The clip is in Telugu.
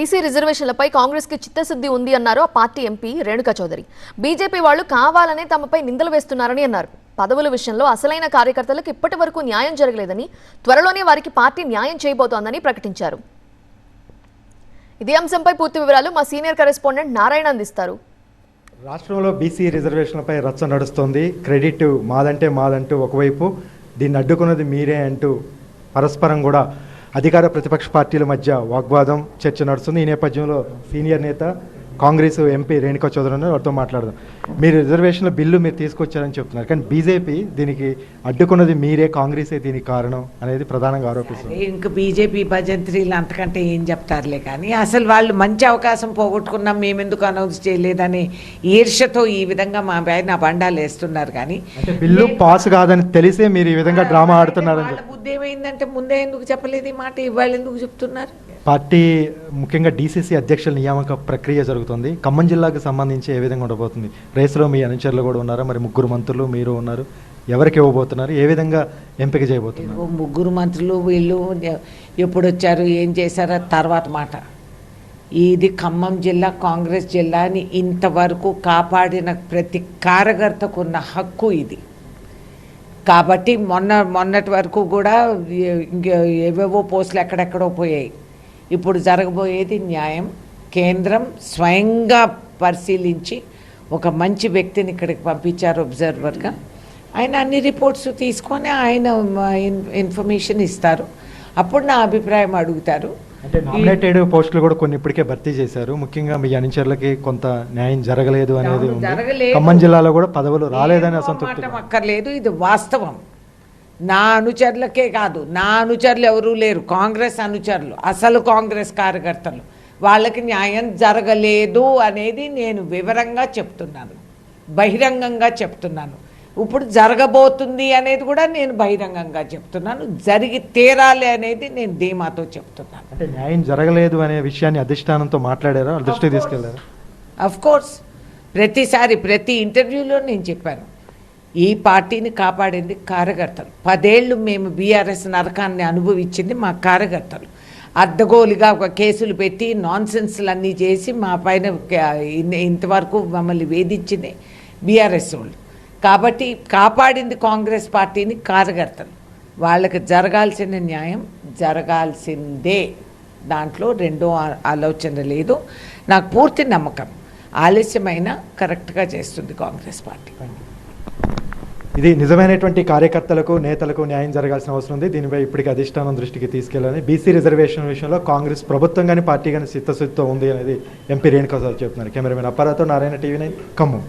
బీసీ రిజర్వేషన్లపై కాంగ్రెస్కి చిత్తశుద్ధి ఉంది అన్నారు ఆ party MP Renuka Chowdhury. BJP వాళ్ళు కావాలనే తమపై నిందలు వేస్తున్నారని అన్నారు. పదవుల విషయంలో అసలైన కార్యకర్తలకు ఇప్పటి వరకు న్యాయం జరగలేదని త్వరలోనే వారికి పార్టీ న్యాయం చేయబోతోందని ప్రకటించారు. ఇదే అంశంపై పూర్తి వివరాలు మా సీనియర్ కరెస్పాండెంట్ నారాయణ అందిస్తారు. రాష్ట్రంలో బీసీ రిజర్వేషన్లపై రచ్చ నడుస్తోంది. క్రెడిట్ మాదంటే మాదంటూ ఒకవైపు దీన్ని అడ్డుకున్నది మీరే అంటూ పరస్పరం కూడా అధికార ప్రతిపక్ష పార్టీల మధ్య వాగ్వాదం చర్చ నడుస్తుంది. ఈ నేపథ్యంలో సీనియర్ నేత కాంగ్రెస్ ఎంపీ రేణుకా చౌదరి ఉన్నారు వారితో మాట్లాడదాం. మీరు రిజర్వేషన్ల బిల్లు మీరు తీసుకొచ్చారని చెప్తున్నారు. కానీ బీజేపీ దీనికి అడ్డుకున్నది మీరే కాంగ్రెసే దీనికి కారణం అనేది ప్రధానంగా ఆరోపిస్తుంది. ఇంకా బీజేపీ భజంత్రీలు అంతకంటే ఏం చెప్తారులే కానీ అసలు వాళ్ళు మంచి అవకాశం పోగొట్టుకున్నాం మేమెందుకు అనౌన్స్ చేయలేదని ఈర్ష్యతో ఈ విధంగా మా పైన బండాలు వేస్తున్నారు కానీ బిల్లు పాస్ కాదని తెలిసే మీరు ఈ విధంగా డ్రామా ఆడుతున్నారని వాళ్ళ బుద్ధి ఏమైందంటే ముందే ఎందుకు చెప్పలేదు ఈ మాట ఇవాళ ఎందుకు చెప్తున్నారు? పార్టీ ముఖ్యంగా డీసీసీ అధ్యక్షుల నియామక ప్రక్రియ జరుగుతుంది. ఖమ్మం జిల్లాకు సంబంధించి ఏ విధంగా ఉండబోతుంది? రేసులో మీ అనుచరులు కూడా ఉన్నారా? మరి ముగ్గురు మంత్రులు మీరు ఉన్నారు. ఎవరికి ఇవ్వబోతున్నారు? ఏ విధంగా ఎంపిక చేయబోతున్నారు? ముగ్గురు మంత్రులు వీళ్ళు ఎప్పుడు వచ్చారు ఏం చేశారో తర్వాత మాట. ఇది ఖమ్మం జిల్లా కాంగ్రెస్ జిల్లా అని ఇంతవరకు కాపాడిన ప్రతి కార్యకర్తకు ఉన్న హక్కు ఇది. కాబట్టి మొన్న మొన్నటి వరకు కూడా ఏవేవో పోస్టులు ఎక్కడెక్కడో పోయాయి. ఇప్పుడు జరగబోయేది న్యాయం. కేంద్రం స్వయంగా పరిశీలించి ఒక మంచి వ్యక్తిని ఇక్కడికి పంపించారు అబ్జర్వర్గా. ఆయన అన్ని రిపోర్ట్స్ తీసుకొని ఆయన ఇన్- ఇన్ఫర్మేషన్ ఇస్తారు. అప్పుడు నా అభిప్రాయం అడుగుతారు. అంటే నామినేటెడ్ పోస్టులు కూడా కొన్ని ఇప్పటికే భర్తీ చేశారు. ముఖ్యంగా మీ అనుచరులకి కొంత న్యాయం జరగలేదు అనేది. ఖమ్మం జిల్లాలో కూడా పదవులు రాలేదని అసంతృప్తి అక్కర్లేదు ఇది వాస్తవం. నా అనుచరులకే కాదు నా అనుచరులు ఎవరూ లేరు. కాంగ్రెస్ అనుచరులు అసలు కాంగ్రెస్ కార్యకర్తలు. వాళ్ళకి న్యాయం జరగలేదు అనేది నేను వివరంగా చెప్తున్నాను. బహిరంగంగా చెప్తున్నాను. ఇప్పుడు జరగబోతుంది అనేది కూడా నేను బహిరంగంగా చెప్తున్నాను. జరిగి తీరాలి అనేది నేను ధీమాతో చెప్తున్నాను. అంటే న్యాయం జరగలేదు అనే విషయాన్ని అధిష్టానంతో మాట్లాడారా? దృష్టికి తీసుకెళ్ళారా? అఫ్ కోర్స్ ప్రతిసారి ప్రతి ఇంటర్వ్యూలో నేను చెప్పాను. ఈ పార్టీని కాపాడింది కార్యకర్తలు. పదేళ్ళు మేము బీఆర్ఎస్ నరకాన్ని అనుభవించింది మా కార్యకర్తలు. అడ్డగోలుగా ఒక కేసులు పెట్టి నాన్సెన్స్లు అన్నీ చేసి మా పైన ఇంతవరకు మమ్మల్ని వేధించింది బీఆర్ఎస్ వాళ్ళు. కాబట్టి కాపాడింది కాంగ్రెస్ పార్టీని కార్యకర్తలు. వాళ్ళకి జరగాల్సిన న్యాయం జరగాల్సిందే. దాంట్లో రెండో ఆలోచన లేదు. నాకు పూర్తి నమ్మకం. ఆలస్యమైన కరెక్ట్గా చేస్తుంది కాంగ్రెస్ పార్టీ. ఇది నిజమైనటువంటి కార్యకర్తలకు నేతలకు న్యాయం జరగాల్సిన అవసరం ఉంది. దీనిపై ఇప్పటికి అధిష్టానం దృష్టికి తీసుకెళ్ళాలని బీసీ రిజర్వేషన్ విషయంలో కాంగ్రెస్ ప్రభుత్వం కానీ పార్టీ కానీ చిత్తశుద్ధితో ఉంది అనేది ఎంపీ రేణుకా సార్ చెప్తున్నారు. కెమెరామెన్ అప్పారాతో నారాయణ టీవీ నైన్ ఖమ్మం.